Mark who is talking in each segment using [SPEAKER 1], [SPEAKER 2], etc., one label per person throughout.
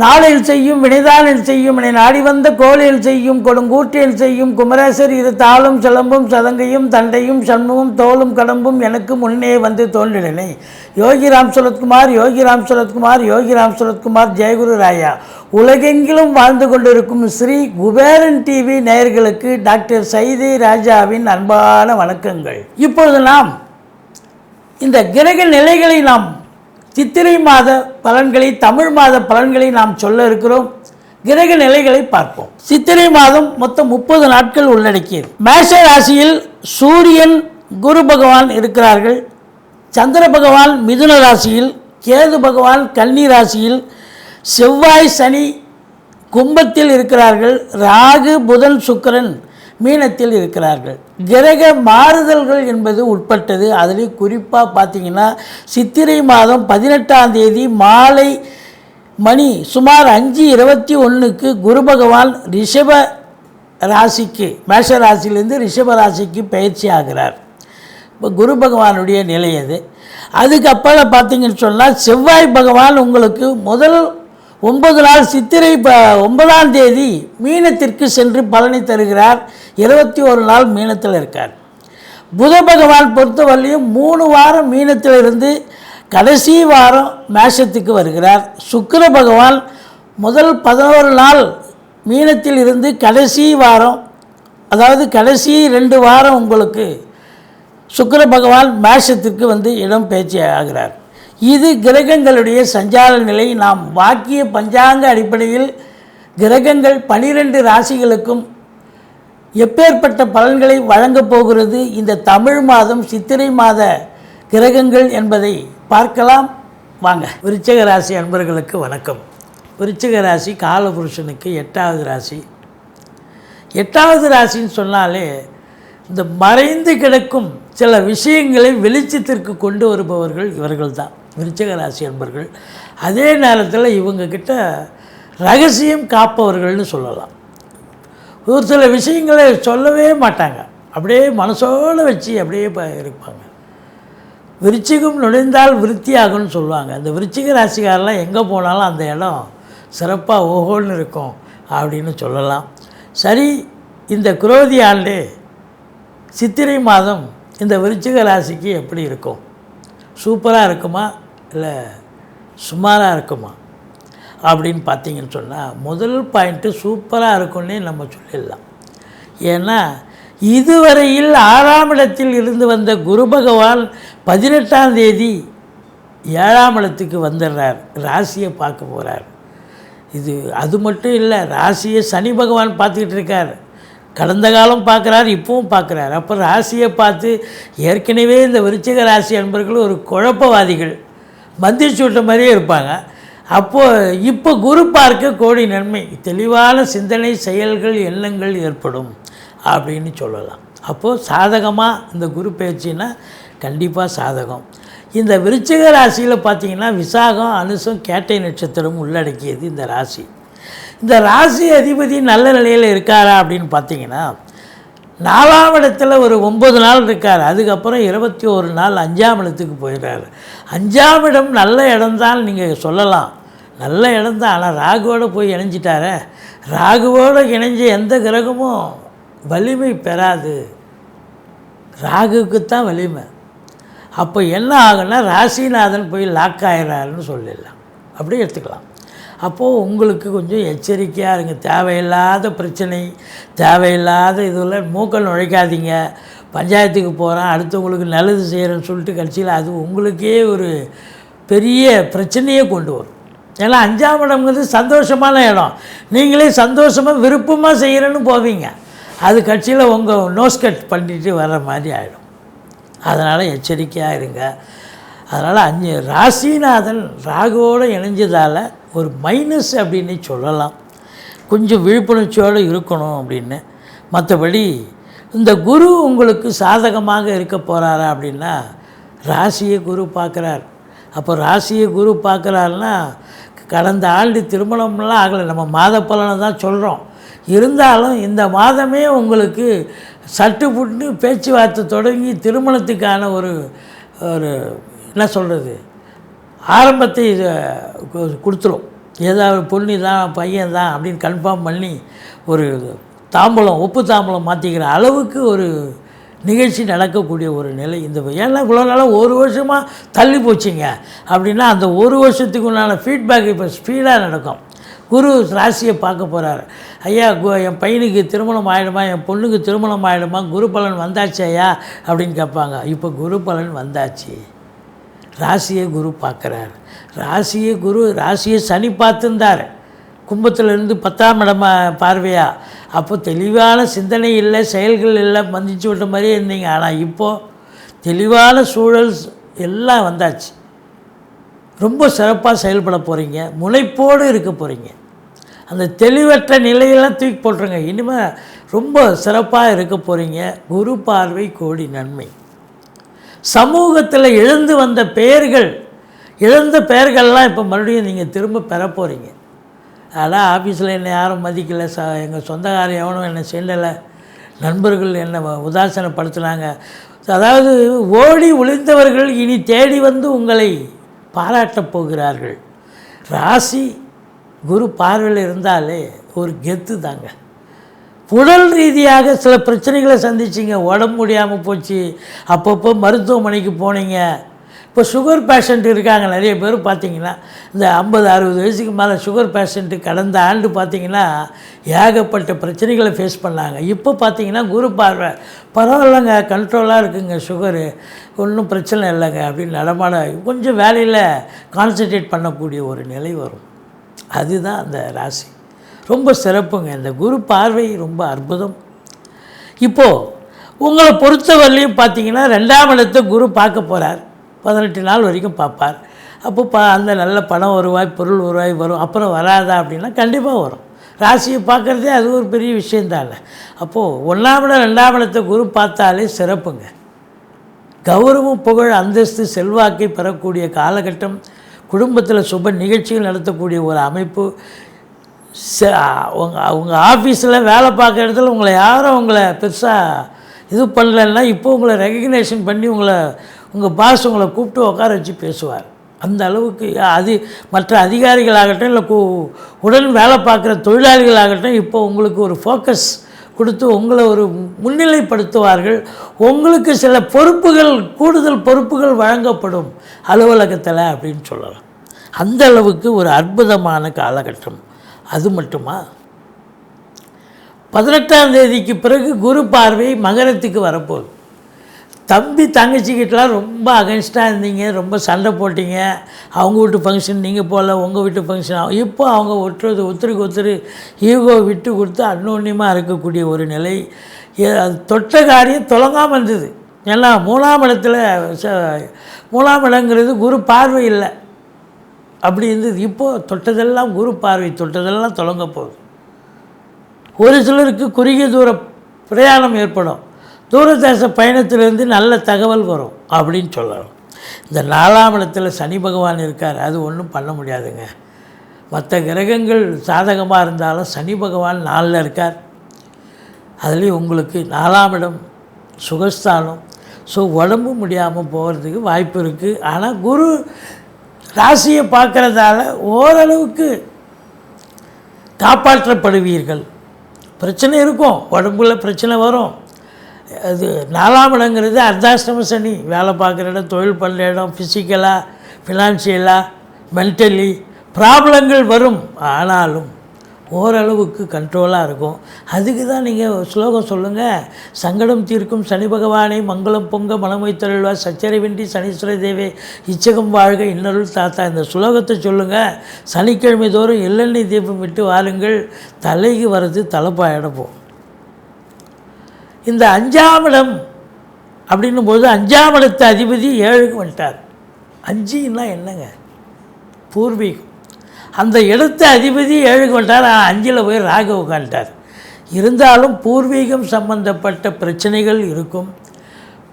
[SPEAKER 1] நாளில் செய்யும் வினைதானில் செய்யும் வினை நாடி வந்த கோளில் செய்யும் கொடுங்கூற்றில் செய்யும் குமரேசர் இரு தாளும் சிலம்பும் சதங்கையும் தண்டையும் சண்முகம் தோளும் கடம்பும் எனக்கு முன்னே வந்து தோன்றினேன். யோகிராம் சுரத்குமார் யோகிராம் சுரத்குமார் யோகி ராம் சுரத்குமார் ஜெயகுரு ராயா. உலகெங்கிலும் வாழ்ந்து கொண்டிருக்கும் ஸ்ரீ குபேரன் டிவி நேயர்களுக்கு டாக்டர் சைதை ராஜாவின் அன்பான வணக்கங்கள். இப்பொழுது நாம் இந்த கிரக நிலைகளை நாம் சித்திரை மாத பலன்களை தமிழ் மாத பலன்களை நாம் சொல்ல இருக்கிறோம். கிரக நிலைகளை பார்ப்போம். சித்திரை மாதம் மொத்தம் முப்பது நாட்கள் உள்ளடக்கியது. மேஷ ராசியில் சூரியன் குரு பகவான் இருக்கிறார்கள். சந்திர பகவான் மிதுன ராசியில் கேது பகவான் கன்னி ராசியில் செவ்வாய் சனி கும்பத்தில் இருக்கிறார்கள். ராகு புதன் சுக்கிரன் மீனத்தில் இருக்கிறார்கள். கிரக மாறுதல்கள் என்பது உட்பட்டது. அதில் குறிப்பாக பார்த்தீங்கன்னா சித்திரை மாதம் பதினெட்டாம் தேதி மாலை மணி சுமார் அஞ்சு இருபத்தி ஒன்றுக்கு குரு பகவான் ரிஷப ராசிக்கு மேஷ ராசியிலேருந்து ரிஷப ராசிக்கு பயிற்சி ஆகிறார். இப்போ குரு பகவானுடைய நிலை அது. அதுக்கப்புறம் பார்த்தீங்கன்னு சொன்னால் செவ்வாய் பகவான் உங்களுக்கு முதல் ஒன்பது நாள் சித்திரை ப ஒன்பதாம் தேதி மீனத்திற்கு சென்று பலனை தருகிறார். இருபத்தி ஒரு நாள் மீனத்தில் இருக்கார். புத பகவான் பொறுத்தவரையும் மூணு வாரம் மீனத்தில் இருந்து கடைசி வாரம் மேஷத்துக்கு வருகிறார். சுக்கர பகவான் முதல் பதினோரு நாள் மீனத்தில் இருந்து கடைசி வாரம் அதாவது கடைசி ரெண்டு வாரம் உங்களுக்கு சுக்கர பகவான் மேஷத்திற்கு வந்து இடம் பேச்சு ஆகிறார். இது கிரகங்களுடைய சஞ்சார நிலை. நாம் வாக்கிய பஞ்சாங்க அடிப்படையில் கிரகங்கள் பனிரெண்டு ராசிகளுக்கும் எப்பேற்பட்ட பலன்களை வழங்கப் போகிறது. இந்த தமிழ் மாதம் சித்திரை மாத கிரகங்கள் என்பதை பார்க்கலாம். வாங்க. விருச்சக ராசி அன்பர்களுக்கு வணக்கம். விருச்சக ராசி காலபுருஷனுக்கு எட்டாவது ராசி. எட்டாவது ராசின்னு சொன்னாலே இந்த மறைந்து கிடக்கும் சில விஷயங்களை வெளிச்சத்திற்கு கொண்டு வருபவர்கள் இவர்கள் விருச்சகராசி என்பர்கள் ராசி அதே நேரத்தில் இவங்கக்கிட்ட ரகசியம் காப்பவர்கள்னு சொல்லலாம். ஒரு சில விஷயங்களை சொல்லவே மாட்டாங்க. அப்படியே மனசோடு வச்சு அப்படியே இருப்பாங்க. விருச்சிகம் நுழைந்தால் விருத்தியாகும்னு சொல்லுவாங்க. அந்த விருச்சிக ராசிக்காரெல்லாம் எங்கே போனாலும் அந்த இடம் சிறப்பாக ஓஹோன்னு இருக்கும் அப்படின்னு சொல்லலாம். சரி இந்த குரோதி ஆண்டு சித்திரை மாதம் இந்த விருச்சிக ராசிக்கு எப்படி இருக்கும்? சூப்பராக இருக்குமா? இல்லை சுமாராக இருக்குமா? அப்படின்னு பார்த்தீங்கன்னு சொன்னால் முதல் பாயிண்ட்டு சூப்பராக இருக்கும்னே நம்ம சொல்லிடலாம். ஏன்னா இதுவரையில் ஆறாம் இடத்தில் இருந்து வந்த குரு பகவான் பதினெட்டாம் தேதி ஏழாம் இடத்துக்கு வந்துடுறார் ராசியை பார்க்க போகிறார் இது அது மட்டும் இல்லை ராசியை சனி பகவான் பார்த்துக்கிட்டு இருக்கார். கடந்த காலம் பார்க்குறாரு இப்பவும் பார்க்குறாரு. அப்போ ராசியை பார்த்து ஏற்கனவே இந்த விருச்சிக ராசி அன்பர்கள் ஒரு குழப்பவாதிகள். மந்திரி சூட்ட மாதிரியே இருப்பாங்க. அப்போது இப்போ குரு பார்க்க கோடி நன்மை. தெளிவான சிந்தனை செயல்கள் எண்ணங்கள் ஏற்படும் அப்படின்னு சொல்லலாம். அப்போது சாதகமாக இந்த குரு பயிற்சின்னா கண்டிப்பாக சாதகம். இந்த விருச்சிக ராசியில் பார்த்தீங்கன்னா விசாகம் அனுசம் கேட்டை நட்சத்திரம் உள்ளடக்கியது இந்த ராசி. இந்த ராசி அதிபதி நல்ல நிலையில் இருக்காரா அப்படின்னு பார்த்தீங்கன்னா நாலாம் இடத்துல ஒரு ஒம்பது நாள் இருக்கார். அதுக்கப்புறம் இருபத்தி ஒரு நாள் அஞ்சாம் இடத்துக்கு போயிடுறாரு. அஞ்சாம் இடம் நல்ல இடம்தான் நீங்கள் சொல்லலாம். நல்ல இடம்தான். ஆனால் ராகுவோடு போய் இணைஞ்சிட்டாரே. ராகுவோடு இணைஞ்ச எந்த கிரகமும் வலிமை பெறாது. ராகுக்கு தான் வலிமை. அப்போ என்ன ஆகுன்னா ராசிநாதன் போய் லாக் ஆகிறாருன்னு சொல்லிடலாம். அப்படியே எடுத்துக்கலாம். அப்போது உங்களுக்கு கொஞ்சம் எச்சரிக்கையாக இருங்க. தேவையில்லாத பிரச்சனை தேவையில்லாத இதில் மூக்கள் நுழைக்காதீங்க. பஞ்சாயத்துக்கு போகிறேன் அடுத்தவங்களுக்கு நல்லது செய்கிறேன்னு சொல்லிட்டு கட்சியில் அது உங்களுக்கே ஒரு பெரிய பிரச்சனையே கொண்டு வரும். ஏன்னா அஞ்சாம் இடம்ங்கிறது சந்தோஷமான இடம். நீங்களே சந்தோஷமாக விருப்பமாக செய்கிறேன்னு போவீங்க. அது கட்சியில் உங்கள் நோஸ்கட் பண்ணிட்டு வர்ற மாதிரி ஆகிடும் அதனால் எச்சரிக்கையாக இருங்க. அதனால் அஞ்சு ராசிநாதன் ராகுவோடு இணைஞ்சதால் ஒரு மைனஸ் அப்படின்னு சொல்லலாம். கொஞ்சம் விழிப்புணர்ச்சியோடு இருக்கணும் அப்படின்னு. மற்றபடி இந்த குரு உங்களுக்கு சாதகமாக இருக்க போகிறாரா அப்படின்னா ராசியை குரு பார்க்குறார். அப்போ ராசியை குரு பார்க்குறாருன்னா கடந்த ஆண்டு திருமணம்லாம் ஆகலை. நம்ம மாத பலனை தான் சொல்கிறோம் இருந்தாலும் இந்த மாதமே உங்களுக்கு சட்டு புட்டு பேச்சுவார்த்தை தொடங்கி திருமணத்துக்கான ஒரு ஒரு என்ன சொல்கிறது ஆரம்பத்தை இதை கொடுத்துரும். ஏதாவது பொண்ணு தான் பையன் தான் அப்படின்னு கன்ஃபார்ம் பண்ணி ஒரு தாம்பலம் உப்பு தாம்பலம் மாற்றிக்கிற அளவுக்கு ஒரு நிகழ்ச்சி நடக்கக்கூடிய ஒரு நிலை இந்த ஏன்னா இவ்வளோ நாளாக ஒரு வருஷமாக தள்ளி போச்சுங்க. அப்படின்னா அந்த ஒரு வருஷத்துக்கு உண்டான ஃபீட்பேக் இப்போ ஸ்பீடாக நடக்கும். குரு ராசியை பார்க்க போகிறாரு ஐயா என் பையனுக்கு திருமணம் ஆகிடுமா என் பொண்ணுக்கு திருமணம் ஆகிடுமா குரு பலன் வந்தாச்சு ஐயா அப்படின்னு கேட்பாங்க. இப்போ குரு பலன் வந்தாச்சு. ராசியை குரு பார்க்குறார். ராசியை குரு ராசியை சனி பார்த்துருந்தார். கும்பத்திலிருந்து பத்தாம் இடமா பார்வையா? அப்போ தெளிவான சிந்தனை இல்லை செயல்கள் இல்லை மந்திச்சு விட்ட மாதிரியே இருந்தீங்க. ஆனால் இப்போது தெளிவான சூழல் எல்லாம் வந்தாச்சு. ரொம்ப சிறப்பாக செயல்பட போகிறீங்க முனைப்போடு இருக்க போகிறீங்க அந்த தெளிவற்ற நிலையெல்லாம் தூக்கி போட்டுருங்க. இனிமேல் ரொம்ப சிறப்பாக இருக்க போகிறீங்க குரு பார்வை கோடி நன்மை. சமூகத்தில் எழுந்து வந்த பெயர்கள் இழந்த பெயர்கள்லாம் இப்போ மறுபடியும் நீங்கள் திரும்ப பெற போகிறீங்க அதான் ஆஃபீஸில் என்னை யாரும் மதிக்கலை ச எங்கள் சொந்தக்காரர் எவனும் என்னை செல்லலை நண்பர்கள் என்னை வ- அதாவது ஓடி ஒளிந்தவர்கள் இனி தேடி வந்து உங்களை பாராட்டப் போகிறார்கள். ராசி குரு பார்வையில் இருந்தாலே ஒரு கெத்து தாங்க. உடல் ரீதியாக சில பிரச்சனைகளை சந்திச்சிங்க. உடம்பு முடியாமல் போச்சு. அப்பப்போ மருத்துவமனைக்கு போனீங்க. இப்போ சுகர் பேஷண்ட் இருக்காங்க. நிறைய பேர் பார்த்தீங்கன்னா இந்த ஐம்பது அறுபது வயசுக்கு மேலே சுகர் பேஷண்ட்டு கடந்த ஆண்டு பார்த்தீங்கன்னா ஏகப்பட்ட பிரச்சனைகளை ஃபேஸ் பண்ணாங்க. இப்போ பார்த்தீங்கன்னா குரு பார்வை. பரவாயில்லைங்க கண்ட்ரோலாக இருக்குங்க சுகரு ஒன்றும் பிரச்சனை இல்லைங்க அப்படின்னு நடமாட கொஞ்சம் வேலையில் கான்சன்ட்ரேட் பண்ணக்கூடிய ஒரு நிலை வரும். அதுதான் அந்த ராசி. ரொம்ப சிறப்புங்க. இந்த குரு பார்வை ரொம்ப அற்புதம். இப்போது உங்களை பொறுத்தவரையிலையும் பார்த்தீங்கன்னா ரெண்டாம் இடத்த குரு பார்க்க போகிறார் பதினெட்டு நாள் வரைக்கும் பார்ப்பார். அப்போ பா அந்த நல்ல பணம் வருவாய் பொருள் வருவாய் வரும். அப்புறம் வராதா அப்படின்னா கண்டிப்பாக வரும். ராசியை பார்க்குறதே அது ஒரு பெரிய விஷயந்தானே. அப்போது ஒன்றாம் இடம் ரெண்டாம் இடத்தை குரு பார்த்தாலே சிறப்புங்க. கௌரவம் புகழ் அந்தஸ்து செல்வாக்கை பெறக்கூடிய காலகட்டம் குடும்பத்தில் சுப நிகழ்ச்சிகள் நடத்தக்கூடிய ஒரு அமைப்பு ச உங்கள் அவங்க ஆஃபீஸில் வேலை பார்க்குற இடத்துல உங்களை யாரும் உங்களை பெருசாக இது பண்ணலைன்னா இப்போ உங்களை ரெகக்னேஷன் பண்ணி உங்களை உங்கள் பாஸ் உங்களை கூப்பிட்டு உட்கார வச்சு பேசுவார். அந்த அளவுக்கு அது மற்ற அதிகாரிகளாகட்டும் இல்லை கு உடன் வேலை பார்க்குற தொழிலாளிகளாகட்டும் இப்போ உங்களுக்கு ஒரு ஃபோக்கஸ் கொடுத்து உங்களை ஒரு முன்னிலைப்படுத்துவார்கள். உங்களுக்கு சில பொறுப்புகள் கூடுதல் பொறுப்புகள் வழங்கப்படும் அலுவலகத்தில் அப்படின்னு சொல்லலாம். அந்த அளவுக்கு ஒரு அற்புதமான காலகட்டம். அது மட்டுமா? பதினெட்டாம் தேதிக்கு பிறகு குரு பார்வை மகரத்துக்கு வரப்போகுது. தம்பி தங்கச்சிக்கிட்டலாம் ரொம்ப அகென்ஸ்டாக இருந்தீங்க ரொம்ப சண்டை போட்டீங்க. அவங்க வீட்டு ஃபங்க்ஷன் நீங்கள் போகல உங்கள் வீட்டு ஃபங்க்ஷன் இப்போ அவங்க ஒட்டுறது ஒருத்தருக்கு ஒருத்தர் ஈகோ விட்டு கொடுத்து அன்னோன்யமாக இருக்கக்கூடிய ஒரு நிலை. ஏ- அது தொட்ட காரியம் தொடங்காமல் இருந்தது. ஏன்னா மூணாம் இடத்துல ச- மூணாம் இடங்கிறது குரு பார்வை இல்லை. அப்படி இருந்தது. இப்போது தொட்டதெல்லாம் குரு பார்வை தொட்டதெல்லாம் தொடங்க போகுது. ஒரு சிலருக்கு குறுகிய தூர பிரயாணம் ஏற்படும். தூரதேச பயணத்திலிருந்து நல்ல தகவல் வரும் அப்படின்னு சொல்லலாம். இந்த நாலாம் இடத்துல சனி பகவான் இருக்கார் அது ஒன்றும் பண்ண முடியாதுங்க. மற்ற கிரகங்கள் சாதகமாக இருந்தாலும் சனி பகவான் நாளில் இருக்கார். அதுலேயும் உங்களுக்கு நாலாம் இடம் சுகஸ்தானம். ஸோ உடம்பு முடியாமல் போகிறதுக்கு வாய்ப்பு இருக்குது ஆனால் குரு ராசியை பார்க்குறதால ஓரளவுக்கு காப்பாற்றப்படுவீர்கள். பிரச்சனை இருக்கும். உடம்புல பிரச்சனை வரும். அது நாலாம் இடங்கிறது அர்த்தாஷ்டம சனி. வேலை பார்க்குற இடம் தொழில் பண்ணுற இடம் ஃபிசிக்கலாக ஃபினான்ஷியலாக மென்டலி ப்ராப்ளங்கள் வரும். ஆனாலும் ஓரளவுக்கு கண்ட்ரோலாக இருக்கும். அதுக்கு தான் நீங்கள் ஸ்லோகம் சொல்லுங்கள் சங்கடம் தீர்க்கும் சனி பகவானை மங்களம் பொங்க மனமை தருள்வா சச்சரவின்றி சனீஸ்வர தேவே இச்சகம் வாழ்க இன்னருள் தாத்தா. இந்த ஸ்லோகத்தை சொல்லுங்கள் சனிக்கிழமை தோறும் எள்ளெண்ணெய் தீபம் விட்டு வாருங்கள். தலைக்கு வர்றது தலைப்பாயிடப்போம் இந்த அஞ்சாம் இடம் அப்படின்னும் போது அஞ்சாம் அதிபதி ஏழுக்கு வந்துட்டார். அஞ்சுன்னா என்னங்க? பூர்வீகம். அந்த இடத்த அதிபதி ஏழு கொண்டார் ஆனால் அஞ்சில் போய் ராகு உட்காந்துட்டார் இருந்தாலும் பூர்வீகம் சம்பந்தப்பட்ட பிரச்சனைகள் இருக்கும்.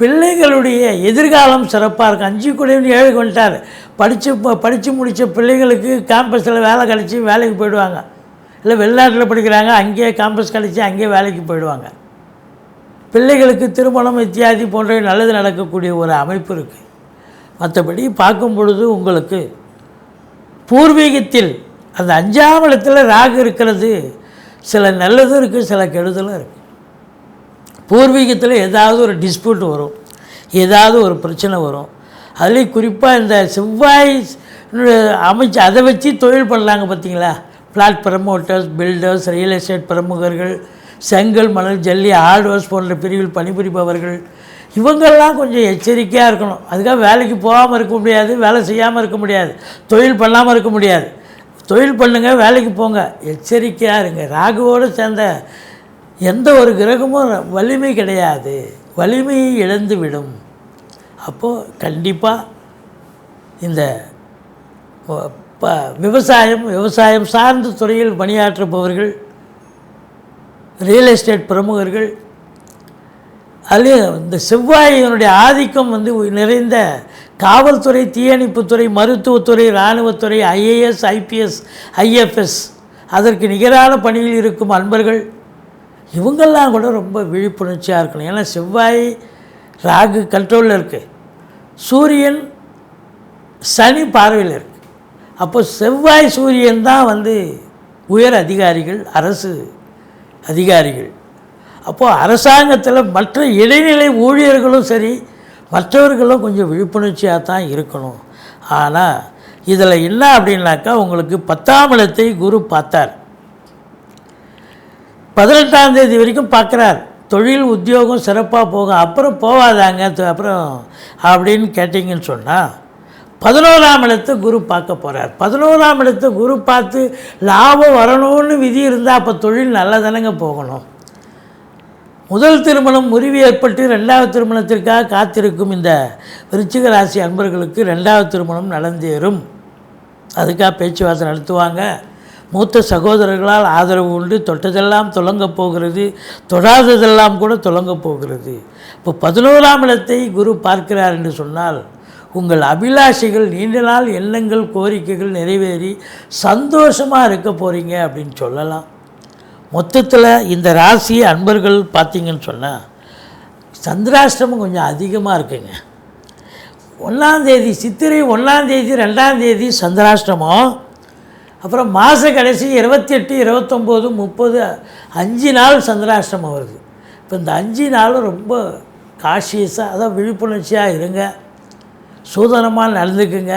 [SPEAKER 1] பிள்ளைகளுடைய எதிர்காலம் சிறப்பாக இருக்கும். அஞ்சு கூடயும் ஏழு கொண்டார் படித்து படித்து முடித்த பிள்ளைங்களுக்கு கேம்பஸில் வேலை கிடச்சி வேலைக்கு போயிடுவாங்க. இல்லை வெளிநாட்டில் படிக்கிறாங்க அங்கேயே கேம்பஸ் கிடச்சி அங்கேயே வேலைக்கு போயிடுவாங்க. பிள்ளைகளுக்கு திருமணம் இத்தியாதி போன்ற நல்லது நடக்கக்கூடிய ஒரு அமைப்பு இருக்குது மற்றபடி பார்க்கும் பொழுது உங்களுக்கு பூர்வீகத்தில் அந்த அஞ்சாம் இடத்துல ராகு இருக்கிறது சில நல்லதும் இருக்குது சில கெடுதலும் இருக்குது பூர்வீகத்தில் ஏதாவது ஒரு டிஸ்பியூட் வரும் ஏதாவது ஒரு பிரச்சனை வரும். அதுலேயும் குறிப்பாக இந்த செவ்வாய் அமைச்சு அதை வச்சு தொழில் பண்ணலாங்க பார்த்தீங்களா flat promoters builders real estate பிரமுகர்கள் செங்கல் மணல் ஜல்லி ஹார்ட்வேர்ஸ் போன்ற பிரிவில் பணிபுரிபவர்கள் இவங்கெல்லாம் கொஞ்சம் எச்சரிக்கையாக இருக்கணும். அதுக்காக வேலைக்கு போகாமல் இருக்க முடியாது வேலை செய்யாமல் இருக்க முடியாது தொழில் பண்ணாமல் இருக்க முடியாது. தொழில் பண்ணுங்கள் வேலைக்கு போங்க. எச்சரிக்கையாக இருங்க. ராகுவோடு சேர்ந்த எந்த ஒரு கிரகமும் வலிமை கிடையாது. வலிமையை இழந்து விடும். அப்போது கண்டிப்பாக இந்த ப விவசாயம் விவசாயம் சார்ந்த துறையில் பணியாற்றுபவர்கள் ரியல் எஸ்டேட் பிரமுகர்கள் அதுலேயும் இந்த செவ்வாயினுடைய ஆதிக்கம் வந்து நிறைந்த காவல்துறை தீயணைப்புத்துறை மருத்துவத்துறை இராணுவத்துறை ஐஏஎஸ் ஐபிஎஸ் ஐஎஃப்எஸ். அதற்கு நிகரான பணியில் இருக்கும் அன்பர்கள் இவங்கெல்லாம் கூட ரொம்ப விழிப்புணர்ச்சியாக இருக்கணும். ஏன்னா செவ்வாய் ராகு கண்ட்ரோலில் இருக்குது சூரியன் சனி பார்வையில் இருக்குது அப்போ செவ்வாய் சூரியன் தான் வந்து உயர் அதிகாரிகள் அரசு அதிகாரிகள். அப்போது அரசாங்கத்தில் மற்ற இடைநிலை ஊழியர்களும் சரி மற்றவர்களும் கொஞ்சம் விழிப்புணர்ச்சியாக தான் இருக்கணும். ஆனால் இதில் என்ன அப்படின்னாக்கா உங்களுக்கு பத்தாம் இடத்தை குரு பார்த்தார். பதினெட்டாம் தேதி வரைக்கும் பார்க்குறார். தொழில் உத்தியோகம் சிறப்பாக போகும். அப்புறம் போகாதாங்க அப்புறம் அப்படின்னு கேட்டிங்கன்னு சொன்னால் பதினோராம் இடத்தை குரு பார்க்க போகிறார் பதினோராம் இடத்தை குரு பார்த்து லாபம் வரணும்னு விதி இருந்தால் அப்போ தொழில் நல்லதானங்க போகணும். முதல் திருமணம் முறிவு ஏற்பட்டு ரெண்டாவது திருமணத்திற்காக காத்திருக்கும் இந்த விருச்சிக ராசி அன்பர்களுக்கு ரெண்டாவது திருமணம் நடந்தேறும். அதுக்காக பேச்சுவார்த்தை நடத்துவாங்க. மூத்த சகோதரர்களால் ஆதரவு உண்டு. தொட்டதெல்லாம் தொடங்கப் போகிறது. தொடாததெல்லாம் கூட தொடங்கப் போகிறது. இப்போ பதினோராம் இடத்தை குரு பார்க்கிறார் என்று சொன்னால் உங்கள் அபிலாஷைகள் நீண்ட நாள் எண்ணங்கள் கோரிக்கைகள் நிறைவேறி சந்தோஷமாக இருக்க போகிறீங்க அப்படின்னு சொல்லலாம். மொத்தத்தில் இந்த ராசி அன்பர்கள் பார்த்தீங்கன்னு சொன்னால் சந்திராஷ்டமம் கொஞ்சம் அதிகமாக இருக்குங்க. ஒன்றாந்தேதி சித்திரை ஒன்றாந்தேதி ரெண்டாந்தேதி சந்திராஷ்டமம். அப்புறம் மாத கடைசி இருபத்தெட்டு இருபத்தொம்போது முப்பது அஞ்சு நாள் சந்திராஷ்டமம் வருது. இப்போ இந்த அஞ்சு நாளும் ரொம்ப காஷியஸாக அதான் விழிப்புணர்ச்சியாக இருங்க. சூதனமாக நடந்துக்குங்க.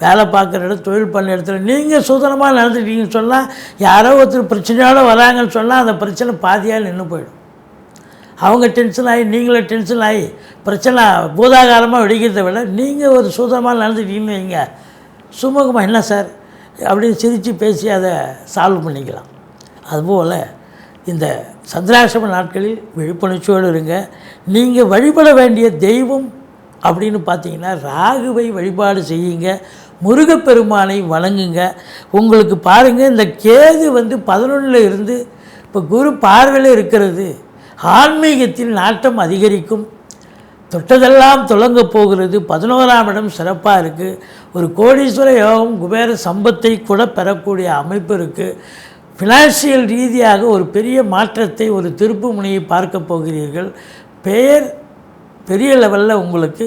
[SPEAKER 1] வேலை பார்க்குற இடம் தொழில் பண்ண இடத்துல நீங்கள் சூதனமாக நடந்துட்டீங்கன்னு சொன்னால் யாரோ ஒருத்தர் பிரச்சனையோடு வராங்கன்னு சொன்னால் அந்த பிரச்சனை பாதியாக நின்று போயிடும். அவங்க டென்ஷன் ஆகி நீங்களும் டென்ஷன் ஆகி பிரச்சனை பூதாகாரமாக வெடிக்கிறத விட நீங்கள் ஒரு சூதனமாக நடந்துட்டீங்கன்னு வைங்க. சுமூகமாக என்ன சார்? அப்படின்னு சிரித்து பேசி அதை சால்வ் பண்ணிக்கலாம். அதுபோல் இந்த சந்திராசிரம நாட்களில் விழிப்புணர்ச்சியோடு இருங்க. நீங்கள் வழிபட வேண்டிய தெய்வம் அப்படின்னு பார்த்தீங்கன்னா ராகுவை வழிபாடு செய்யுங்க. முருகப்பெருமானை வணங்குங்க. உங்களுக்கு பாருங்கள் இந்த கேது வந்து பதினொன்றில் இருந்து இப்போ குரு பார்வையில் இருக்கிறது. ஆன்மீகத்தில் நாட்டம் அதிகரிக்கும். தொட்டதெல்லாம் தொடங்கப் போகிறது. பதினோராம் இடம் சிறப்பாக இருக்குது ஒரு கோடீஸ்வர யோகம் குபேர சம்பத்தை கூட பெறக்கூடிய அமைப்பு இருக்குது ஃபினான்சியல் ரீதியாக ஒரு பெரிய மாற்றத்தை ஒரு திருப்பு முனையை பார்க்க போகிறீர்கள். பெயர் பெரிய லெவலில் உங்களுக்கு